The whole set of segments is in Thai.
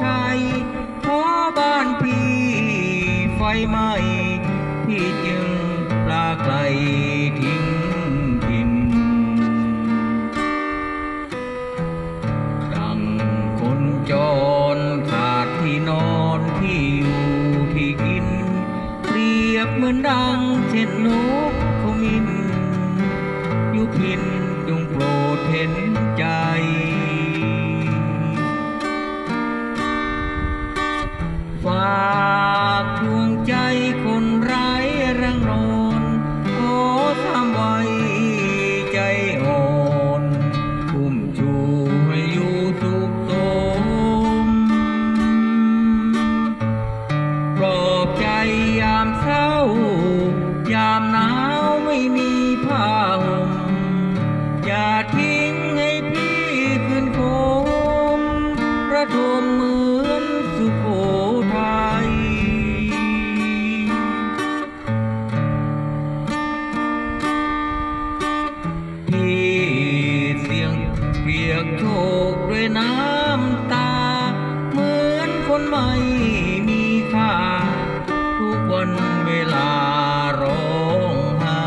ไทยขอบ้านพี่ไฟไหม้พี่จึงปลาไกลทิ้งถิ่นดังคนจรขาดที่นอนที่อยู่ที่กิน เปรียบเหมือนดังเช่นนกขมิ้นยุพินจงโปรดเห็นใจ ฝากดวงใจคนไร้แรงนอนขอทำไว้ใจอ่อนคุ้มชูให้อยู่สุขสมปลอบใจยามเศร้ายามหนาวไม่มีผ้าห่มอย่าทิ้ คนไม่มีค่า ทุกวันเวลาร้องไห้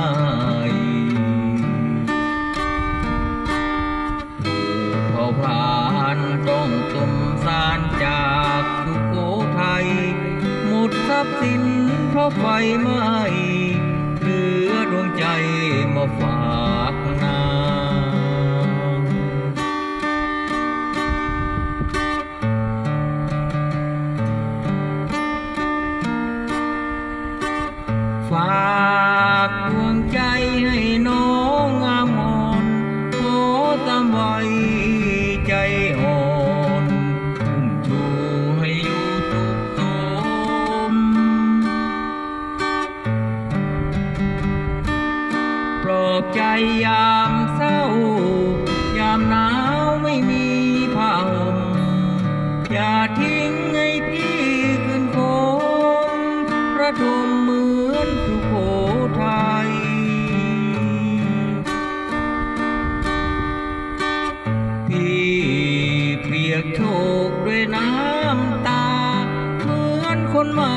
เผ่าพรานต้องสมสารจากสุโขทัยหมดทรัพย์สินเพราะไฟไหม้เหลือดวงใจมาฝาก ใจยามเศร้า ยามหนาวไม่มีผ้าห่มอย่าทิ้งให้พี่คืนคมระทมเหมือนสุโขทัยพี่เปียกโชกด้วยน้ำตา เหมือนคนม่มี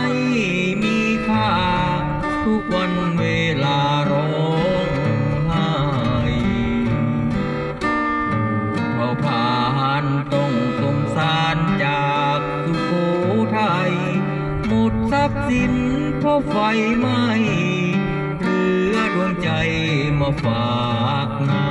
สิ้นเพราะไฟไหม้เหลือดวงใจมาฝากงา